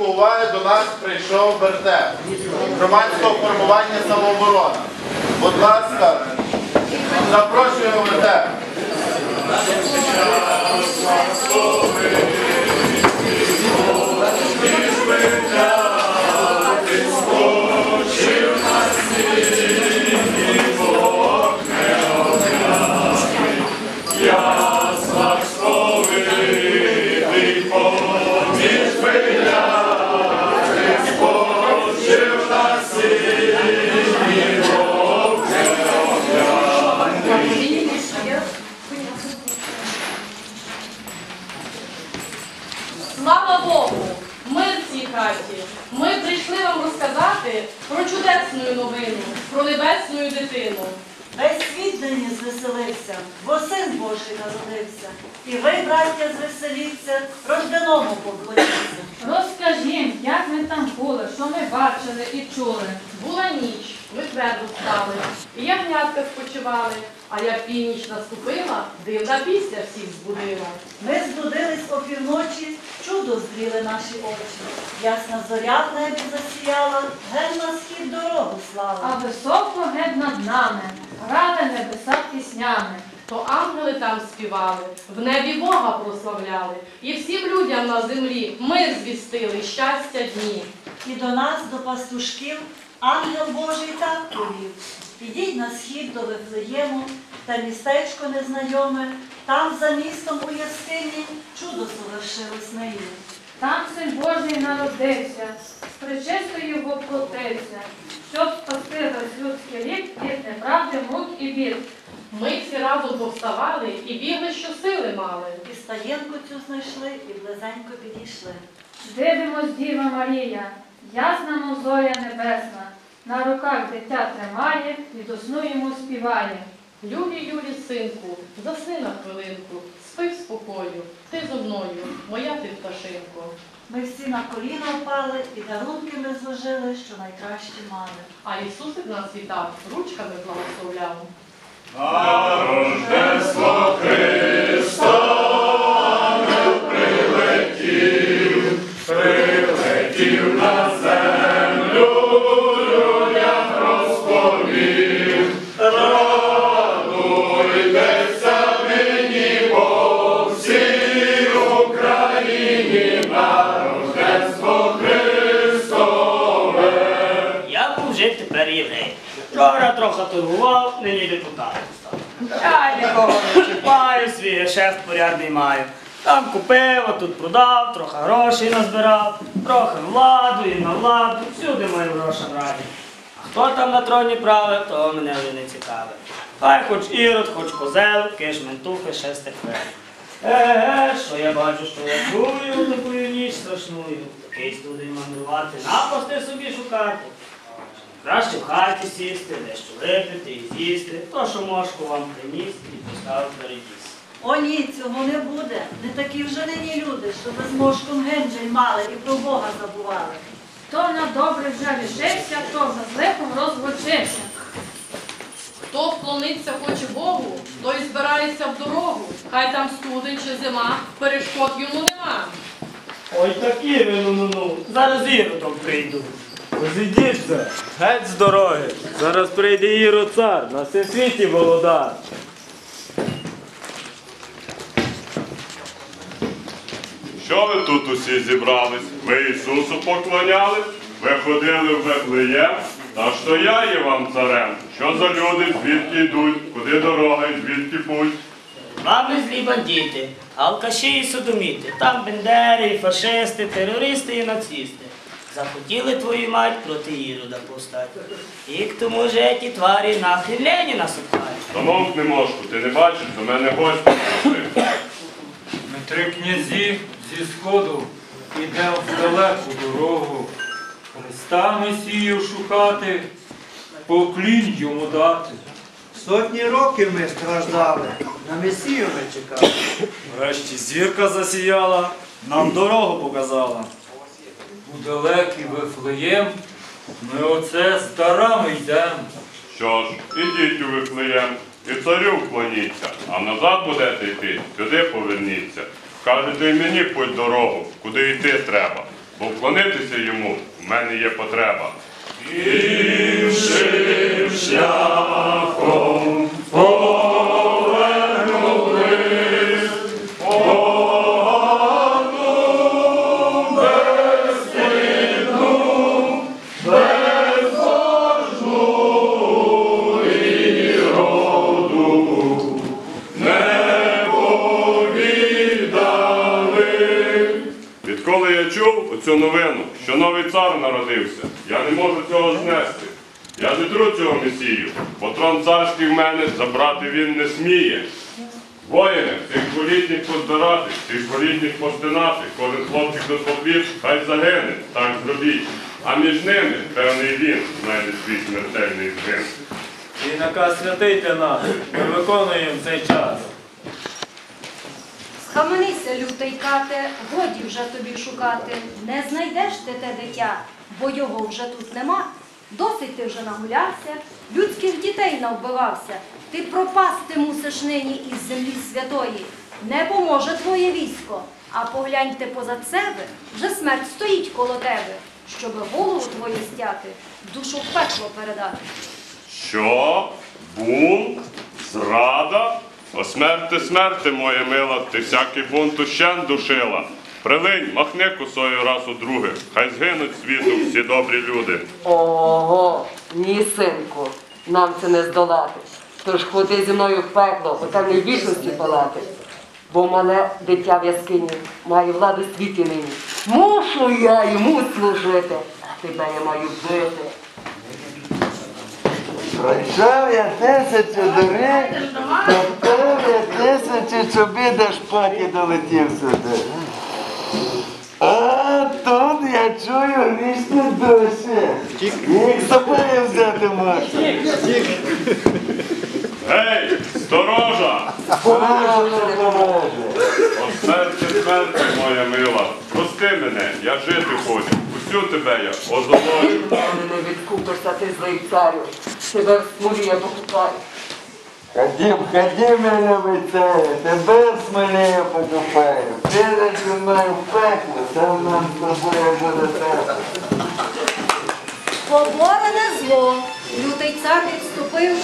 світанку уваги до нас прийшов вертеп громадського формування самооборони. Будь ласка, запрошуємо вертеп. Слава про чудесну новину, про небесну дитину. Весь світ нині звеселився, бо син Божий народився. І ви, браття, звеселіться, рожденому поклоніться. Розкажім, як ми там були, що ми бачили і чули. Була ніч, ми твердо стали, і ягнятка спочивали, а як північ наступила, дивна пісня всіх збудила. Ми збудились опівночі, чудо зріли наші очі. Ясна зоря в небі засіяла, ген на схід дорогу А слава. високо геть над нами, грали небеса піснями. То ангели там співали, в небі Бога прославляли, і всім людям на землі мир звістили, щастя дні. І до нас, до пастушків, ангел Божий так повів. Ідіть на схід до Вифлеєму, та містечко незнайоме, там за містом у яскині чудо совершилось нині. Там син Божий народився, з причистою воплотився, щоб спасти весь людський рік від неправди, мук і бід. Ми всі разом повставали і бігли, що сили мали. І стаєнку цю знайшли, і близенько підійшли. Дивимось, Діва Марія, ясна мов зоря небесна, на руках дитя тримає, і до сну йому співає. Юлі, Юлі, синку, засни на хвилинку, спи в спокою, ти зо мною, моя ти пташинко. Ми всі на коліна впали, і дарунки ми зложили, що найкраще мали. А Ісусик нас вітав, ручками благословляв. Я трохи торгував, нині депутатом став. Я нікого не чіпаю, свій гешефт порядний маю. Там купив, а тут продав, трохи грошей назбирав, трохи владу і на владу, всюди маю гроші раді. А хто там на троні править, то мене вже не цікавить. Хай хоч ірод, хоч козел, киш ментухи, шестих Еге, що я бачу, що я чую такою ніч страшною. Такий туди мандрувати, напасти собі шукати. Краще в хаті сісти, дещо випити і з'їсти, то, що мошку вам приніс і поставив передіс. О ні, цього не буде. Не такі вже нині люди, що без мошком генджель мали і про Бога забували. Хто на добре вже лишився, хто за злихом розлучився. Хто вклониться хоче Богу, той збирається в дорогу. Хай там студень чи зима, перешкод йому нема. Ой, такі ви, ну ну ну. Зараз іродом прийду. Розійдіться, геть з дороги. Зараз прийде Іро цар, на всім світі володар. Що ви тут усі зібрались? Ви Ісусу поклонялись? Ви ходили в Вифлеєм? Та що я є вам царем? Що за люди, звідки йдуть, куди дорога і звідки путь? Вам не злі бандити, алкаші і содоміти, там бендери, і фашисти, терористи і нацисти. Захотіли твою мать проти Ірода постати. І к тому же ті тварі нахрен Леніна сукають. Замовкни мошку, ти не бачиш, до мене гості прийшли. Ми три князі зі сходу ідемо в далеку дорогу. Христа Месію шукати, поклінь йому дати. Сотні років ми страждали, на Месію ми чекали. Врешті зірка засіяла, нам дорогу показала. У далекий Вифлеєм ми оце з дарами йдемо. Що ж, ідіть у Вифлеєм і царю вклоніться, а назад будете йти, сюди поверніться. Кажете і мені путь дорогу, куди йти треба. бо вклонитися йому в мене є потреба. Відколи трон в мене забрати він не сміє. Воїни, цих болітніх позбирати, цих болітніх постинати, кожен хлопчик до подвір, хай загине, так зробіть. А між ними, певний він, знайде свій смертельний згин. І наказ святий для нас. Ми виконуємо цей час. Схаменися, лютий кате, годі вже тобі шукати. Не знайдеш ти те дитя, бо його вже тут нема. Досить ти вже нагулявся, людських дітей навбивався. Ти пропасти мусиш нині із землі святої. Не поможе твоє військо, а погляньте позад себе, вже смерть стоїть коло тебе, щоби голову твою стяти, душу в пекло передати. Що? Бунт? Зрада? О смерти, смерти, моя мила, ти всякий бунт ущен душила. Прилинь, махни косою раз у друге, хай згинуть світу всі добрі люди. Ого, ні, синку, нам це не здолати. Тож ходи зі мною в пекло, у темній вічності палати. Бо мене дитя в яскині має владу світі нині. Мушу я йому служити, а тебе я маю бити. Пройшов я тисячу доріг, топтав я тисячу чобіт, аж поки долетів сюди. А тут я чую вічні душі. Їх собою взяти можна. Гей, сторожа! Боже допоможе. О смерти, моя мила, прости мене, я жити хочу, усю тебе я озолочу. Від мене не відкупишся ти злий царю. Тебе в смолі я покупаю. Ходім, ходім, мене вицею, тебе смолею покупаю. Підеш зі мною в пекло, там нам з тобою буде тепло. Поборене зло, лютий цар відступив,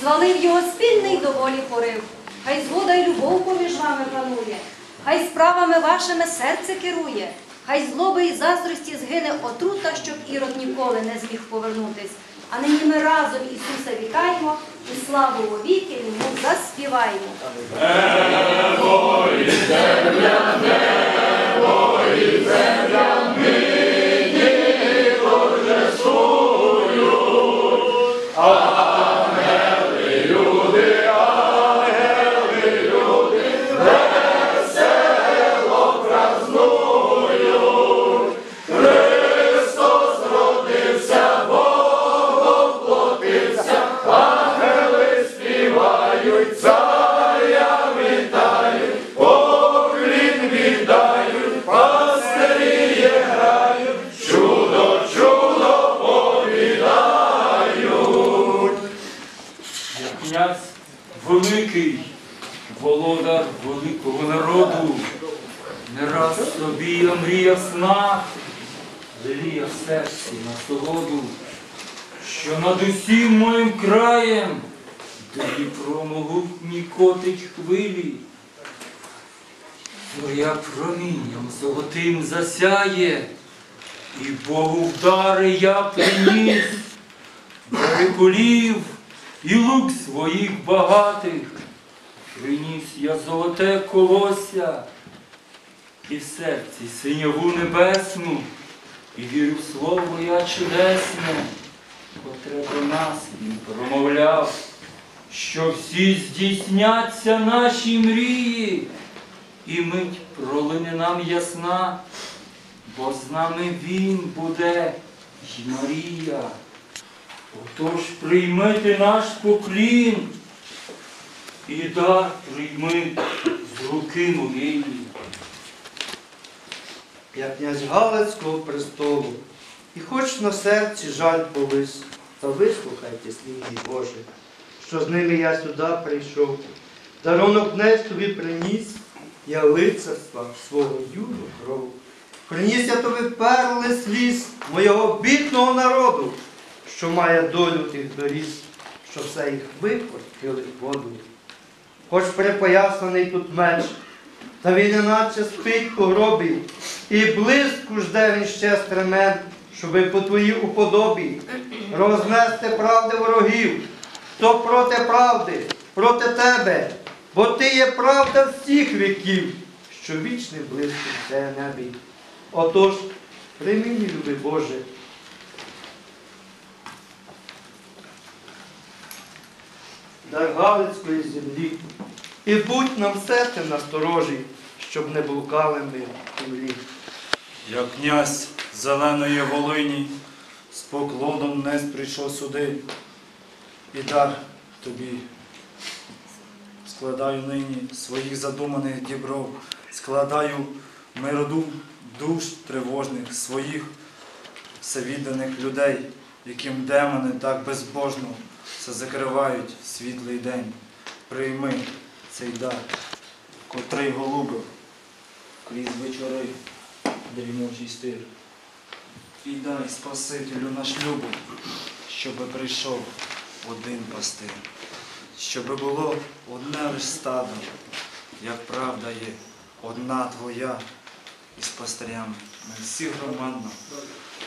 звалив його спільний доволі порив. Хай згода й любов поміж вами панує, хай справами вашими серце керує, хай злоби й заздрості згине отрута, щоб ірод ніколи не зміг повернутись. А нині ми разом Ісуса вітаємо і славу вовіки йому заспіваємо. Я що над усім моїм краєм Дніпро могутній котить хвилі. Зоря промінням золотим засяє, і Богу вдари я приніс, перекулів і лук своїх багатих. Приніс я золоте колосся, і в серці синяву небесну, і вірю в слово я чудесне, котре до нас він промовляв, що всі здійсняться наші мрії, і мить пролине нам ясна, бо з нами він буде й Марія. Отож приймите наш поклін і дар прийми з руки моєї. Я князь Галицького престолу, і хоч на серці жаль повис, та вислухайте слів мій Боже, що з ними я сюди прийшов. Дарунок князь тобі приніс, я лицарства свого юну кров. Приніс я тобі перли сліз моєго бідного народу, що має долю тих доріг, що все їх вихватили воду. Хоч припоясаний тут меч, та він іначе спить у гробі, і близько жде він ще стремен, щоби по твоїй уподобі рознести правди ворогів, хто проти правди, проти тебе, бо ти є правда всіх віків, що вічний близький все небі. Отож, прийми, мій любий Боже, дар Галицької землі, і будь нам серцем насторожі, щоб не блукали ми в землі. Я князь зеленої Волині, з поклоном нес прийшов сюди, і дар тобі складаю нині своїх задуманих дібров, складаю миродум душ тривожних своїх всевідданих людей, яким демони так безбожно все закривають світлий день. Прийми цей дар, котрий голубив крізь вечори дрімучий стир. І дай Спасителю наш любов, щоби прийшов один пастир, щоби було одне лиш стадо, як правда є, одна твоя, і з ми всі громадно,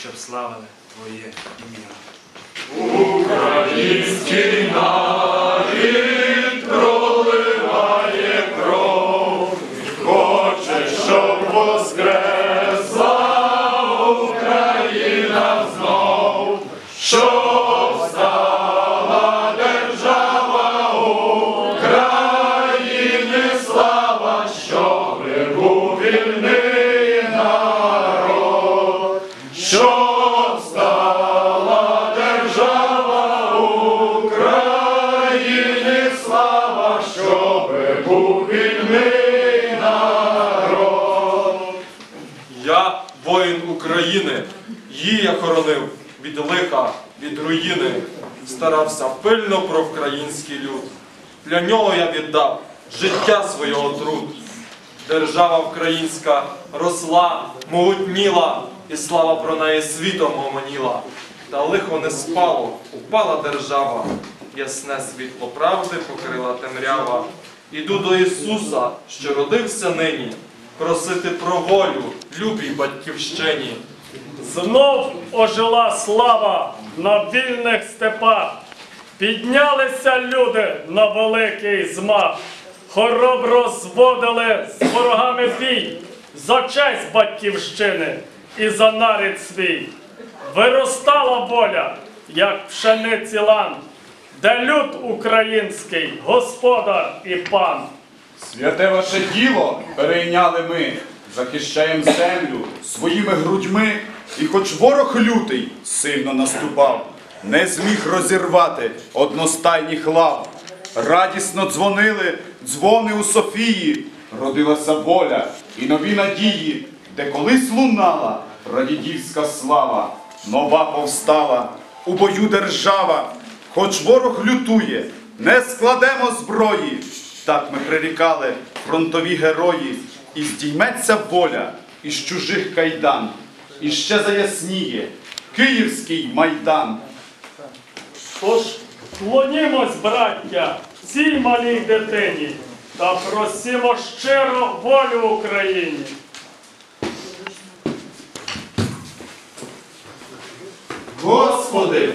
щоб славили Твоє ім'я. Український нарід Я воїн України, її я хоронив від лиха, від руїни, старався пильно про український люд. Для нього я віддав життя свого труд. Держава українська росла, могутніла, і слава про неї світом гомоніла. Та лихо не спало, упала держава, ясне світло правди покрила темрява. Іду до Ісуса, що родився нині, просити про волю, любій батьківщині. Знов ожила слава на вільних степах. Піднялися люди на великий змах. Хоробро зводили з ворогами бій за честь батьківщини і за нарід свій. Виростала воля, як пшениці лан, де люд український, господар і пан. Святе ваше діло перейняли ми, захищаєм землю своїми грудьми, і хоч ворог лютий сильно наступав, не зміг розірвати одностайних лав. Радісно дзвонили дзвони у Софії, родилася воля і нові надії, де колись лунала прадідівська слава, нова повстала у бою держава, хоч ворог лютує, не складемо зброї. Так ми прирікали фронтові герої, і здійметься воля із чужих кайдан, і ще заясніє Київський майдан. Тож клонімось, браття, цій малій дитині та просімо щиро волю Україні. Господи,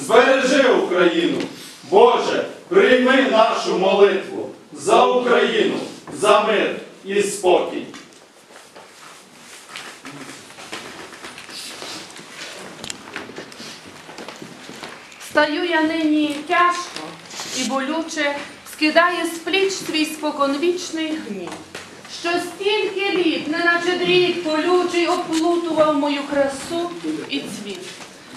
збережи Україну. Боже, прийми нашу молитву за Україну, за мир і спокій. Стаю я нині тяжко і болюче скидає з пліч свій споконвічний гнів. що стільки літ, неначе дріт колючий, оплутував мою красу і цвіт.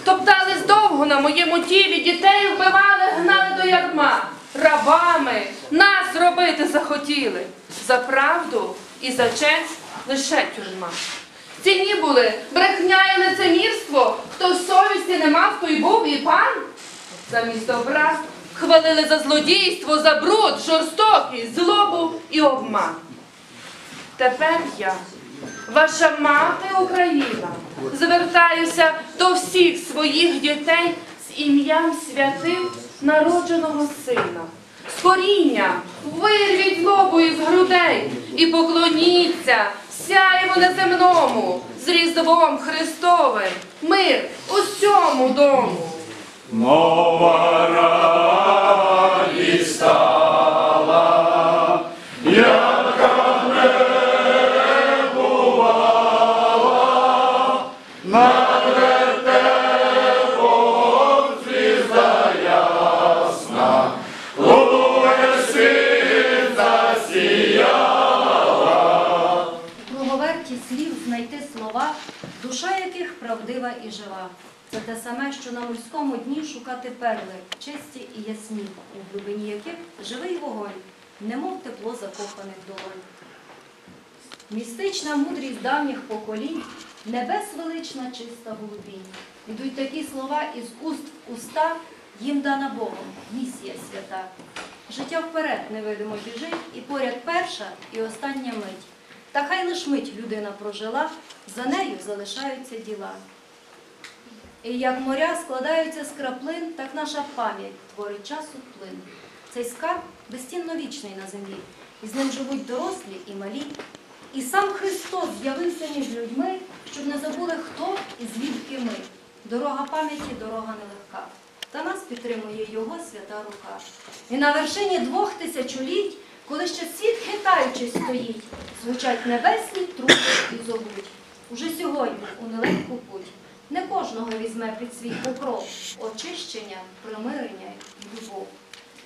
Топтались довго на моєму тілі, дітей вбивали, гнали до ярма. Рабами нас робити захотіли. За правду і за честь лише тюрма. Ціні були брехня і лицемірство, хто совісті не мав, той був і пан. Замість добра хвалили за злодійство, за бруд, жорстокість, злобу і обман. Тепер я, ваша мати Україна, звертаюся до всіх своїх дітей з ім'ям святим народженого сина. З коріння вирвіть злобу із грудей і поклоніться сяєву неземному, з Різдвом Христовим, мир усьому дому. Нова радість що на морському дні шукати перли, чисті і ясні, у глибині яких живий вогонь, немов тепло закоханих долонь. Містична мудрість давніх поколінь, небес велична, чиста голубінь. Ідуть такі слова із уст в уста, їм дана Богом, місія свята. Життя вперед невидимо біжить, і поряд перша і остання мить. Та хай лиш мить людина прожила, за нею залишаються діла. І як моря складаються з краплин, так наша пам'ять творить часу плин. Цей скарб безцінно вічний на землі, і з ним живуть дорослі і малі. І сам Христос з'явився між людьми, щоб не забули, хто і звідки ми. Дорога пам'яті, дорога нелегка. Та нас підтримує Його свята рука. І на вершині двох тисячоліть, коли ще світ хитаючись стоїть, звучать небесні трубки і зовуть. Уже сьогодні у нелегку путь. Не кожного візьме під свій покров очищення, примирення і любов.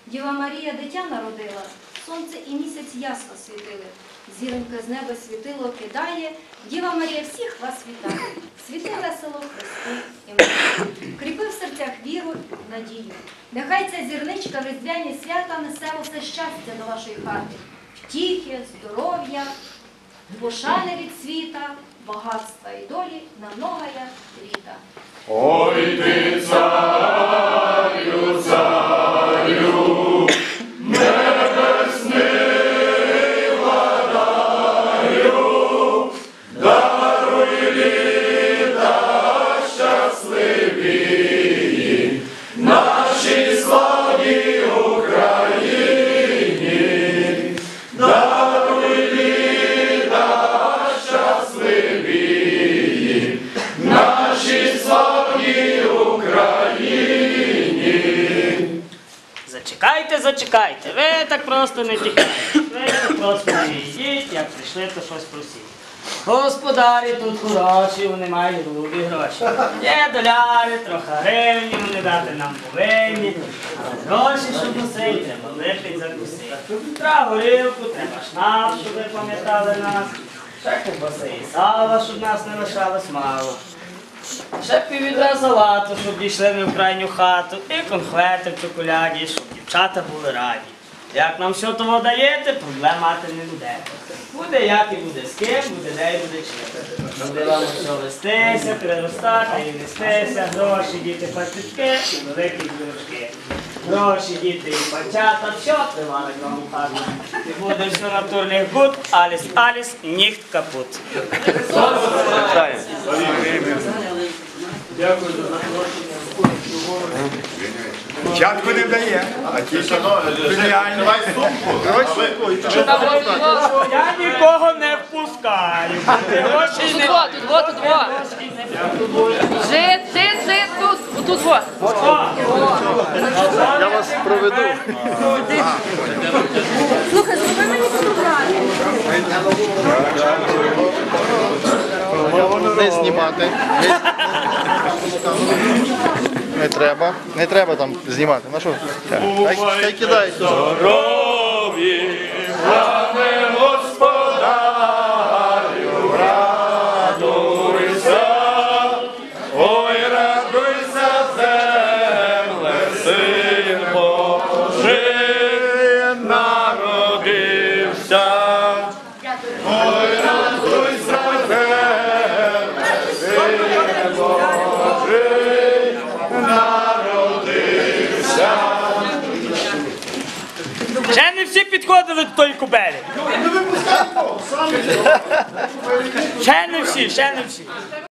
Діва Марія дитя народила, сонце і місяць ясно світили. Зіронька з неба світило кидає, Діва Марія всіх вас вітає. Світи весело Христу і мир. Кріпи в серцях віру надію. Нехай ця зірничка різдвяні свята несе усе щастя до вашої хати. Втіхи, здоров'я, пошани від світа, багатства і долі на многая літа. Ой ти, царю, не тікайте. Просто не як прийшли, то щось просіть. Господарі тут хороші, вони мають грубі гроші. Є доляри, трохи гривні, вони дати нам повинні. Але гроші, щоб носити, треба випити закусити. Треба горілку, треба шнап, щоб ви пам'ятали нас. Ще ковбаси і сала, щоб нас не лишалось мало. Ще піввідра салату, щоб дійшли ми в крайню хату, і конфети в чоколяді, щоб дівчата були раді. Як нам все того даєте, проблем мати не буде. Буде як і буде з ким, буде де і буде чим. Буде вам все вестися, приростати і нестися, гроші, діти, пастички і великі дірочки. Гроші, діти і панчата, все тривали вам хату. І буде все натурний гуд, аліс, аліс, ніхт капут. Чатку не дає, а тільки преміальні. Я нікого не впускаю. Тут, тут, тут, тут. Жит, жит, жит, тут, отут, во. Я вас проведу. Слухай, зроби мені фотографію. Не знімати. Не, треба. Не треба там знімати. На що? Хай, хай кидають. Всі до тої кубелі. Ще не всі, ще не всі.